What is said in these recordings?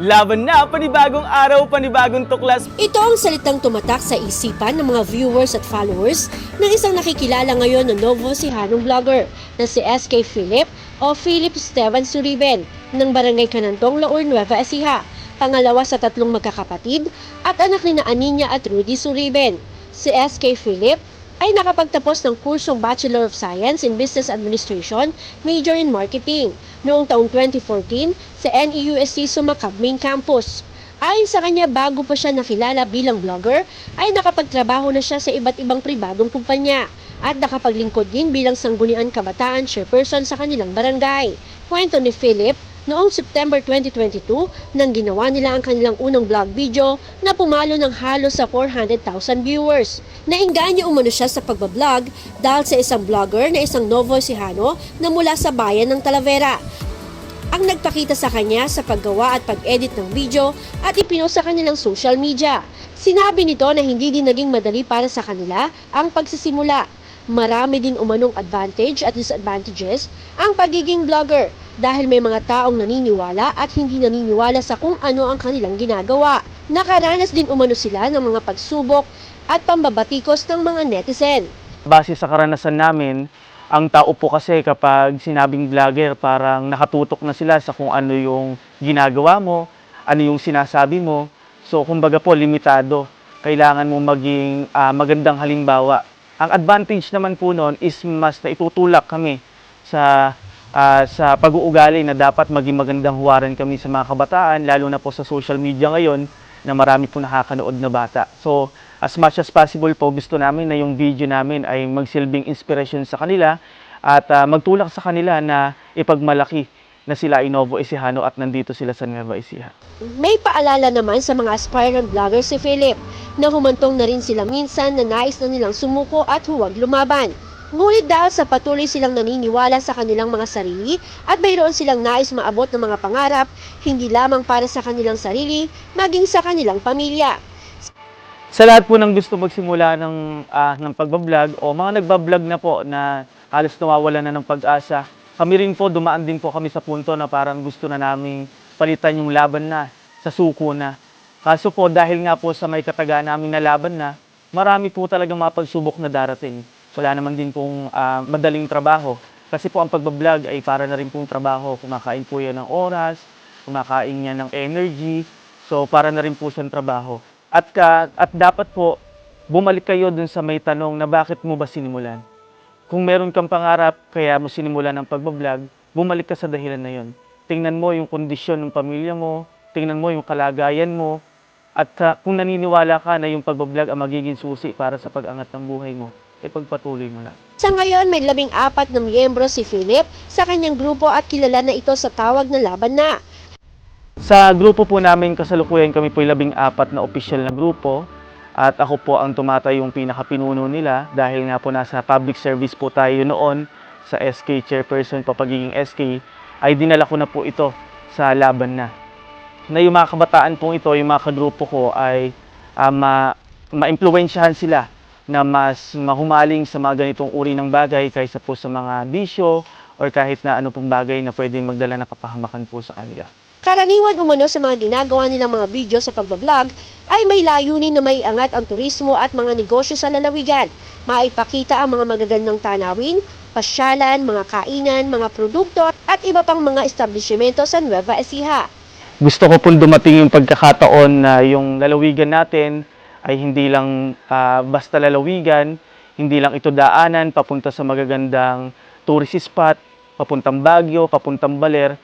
Laban na, panibagong araw, panibagong tuklas. Ito ang salitang tumatak sa isipan ng mga viewers at followers ng isang nakikilala ngayon na Novo Sihanong vlogger na si SK Philip o Philip Esteban Suriben ng Barangay Canantong, Laur, Nueva Ecija. Pangalawa sa tatlong magkakapatid at anak ni Aninya at Rudy Suriben. Si SK Philip ay nakapagtapos ng kursong Bachelor of Science in Business Administration, major in Marketing, noong taong 2014 sa NEUSC Sumakab Main Campus. Ayon sa kanya, bago pa siya nakilala bilang vlogger, ay nakapagtrabaho na siya sa iba't ibang pribadong kumpanya at nakapaglingkod din bilang sanggunian kabataan chairperson sa kanilang barangay. Kwento ni Philip, noong September 2022, nang ginawa nila ang kanilang unang vlog video na pumalo ng halos sa 400,000 viewers. Nainganyo umano siya sa pagbablog dahil sa isang vlogger na isang Novo Ecijano na mula sa bayan ng Talavera ang nagpakita sa kanya sa paggawa at pag-edit ng video at ipinost sa kanilang social media. Sinabi nito na hindi din naging madali para sa kanila ang pagsisimula. Marami din umanong advantage at disadvantages ang pagiging vlogger dahil may mga taong naniniwala at hindi naniniwala sa kung ano ang kanilang ginagawa. Nakaranas din umano sila ng mga pagsubok at pambabatikos ng mga netizen. Base sa karanasan namin, ang tao po kasi kapag sinabing vlogger, parang nakatutok na sila sa kung ano yung ginagawa mo, ano yung sinasabi mo. So, kumbaga po, limitado. Kailangan mo maging ah, magandang halimbawa. Ang advantage naman po noon is mas na itutulak kami sa ah, sa pag-uugali na dapat maging magandang huwaran kami sa mga kabataan, lalo na po sa social media ngayon na marami po nakakanood na bata. So, as much as possible po, gusto namin na yung video namin ay magsilbing inspiration sa kanila at ah, magtulak sa kanila na ipagmalaki na sila ay Novo Ecijano at nandito sila sa Nueva Ecija. May paalala naman sa mga aspirant vlogger si Philip na humantong na rin sila minsan na nais na nilang sumuko at huwag lumaban. Ngunit dahil sa patuloy silang naniniwala sa kanilang mga sarili at mayroon silang nais maabot ng mga pangarap, hindi lamang para sa kanilang sarili, maging sa kanilang pamilya. Sa lahat po ng gusto magsimula ng, ah, ng pagbablog o mga nagbablog na po na halos nawawala na ng pag-asa, kami rin po, dumaan din po kami sa punto na parang gusto na namin palitan yung laban na, sa suko na. Kaso po, dahil nga po sa may kataga namin na laban na, marami po talagang mga pagsubok na darating. Wala naman din pong ah, madaling trabaho. Kasi po ang pagbablog ay para na rin pong trabaho. Kumakain po yan ng oras, kumakain yan ng energy. So, para na rin po siyang trabaho. At, ka, at dapat po, bumalik kayo dun sa may tanong na bakit mo ba sinimulan. Kung meron kang pangarap, kaya mo sinimulan ng pagbablog, bumalik ka sa dahilan na yon. Tingnan mo yung kondisyon ng pamilya mo, tingnan mo yung kalagayan mo, at ah, kung naniniwala ka na yung pagbablog ang magiging susi para sa pag-angat ng buhay mo, e pagpatuloy mo lang. Sa ngayon, may labing apat na miyembro si Philip sa kanyang grupo at kilala na ito sa tawag na laban na. Sa grupo po namin kasalukuyan kami po labing apat na official na grupo at ako po ang tumatay yung pinakapinuno nila dahil nga po nasa public service po tayo noon sa SK chairperson pa pagiging SK ay dinala ko na po ito sa laban na. Na yung mga kabataan pong ito, yung mga kagrupo ko ay ah, ma maimpluwensyahan sila na mas mahumaling sa mga ganitong uri ng bagay kaysa po sa mga bisyo or kahit na ano pong bagay na pwedeng magdala ng kapahamakan po sa kanila. Karaniwan umano sa mga ginagawa nilang mga video sa pagbablog ay may layunin na may angat ang turismo at mga negosyo sa lalawigan. Maipakita ang mga magagandang tanawin, pasyalan, mga kainan, mga produkto at iba pang mga establishmento sa Nueva Ecija. gusto ko pong dumating yung pagkakataon na yung lalawigan natin ay hindi lang ah, basta lalawigan, hindi lang ito daanan papunta sa magagandang tourist spot, papuntang Baguio, papuntang Baler.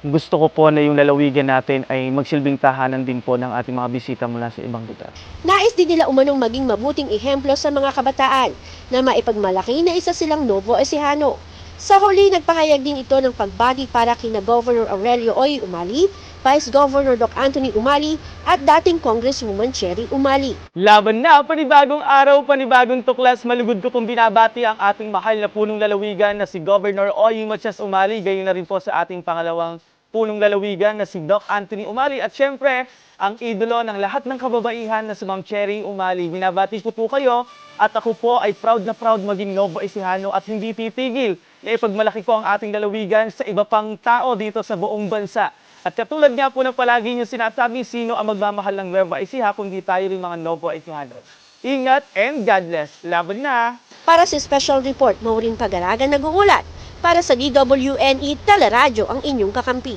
Gusto ko po na yung lalawigan natin ay magsilbing tahanan din po ng ating mga bisita mula sa ibang lugar. Nais din nila umanong maging mabuting ehemplo sa mga kabataan na maipagmalaki na isa silang Novo Ecijano. Sa huli, nagpahayag din ito ng pagbati para kina Governor Aurelio Oy Umali, Vice Governor Doc Anthony Umali at dating Congresswoman Cherry Umali. Laban na, panibagong araw, panibagong tuklas. Malugod ko pong binabati ang ating mahal na punong lalawigan na si Governor Oy Matias Umali. Gayon na rin po sa ating pangalawang punong lalawigan na si Doc Anthony Umali. At syempre, ang idolo ng lahat ng kababaihan na si Ma'am Cherry Umali. Binabati ko po kayo at ako po ay proud na proud maging Novo Ecijano at hindi titigil na ipagmalaki ko ang ating lalawigan sa iba pang tao dito sa buong bansa. At katulad nga po ng palagi nyo sinasabi, sino ang magmamahal ng Nueva Ecija kundi tayo rin mga Novo Ecijanos. Ingat and God bless. Laban na! Para sa special report, Maureen Pagaraga nag-uulat. Para sa DWNE Teleradyo ang inyong kakampi.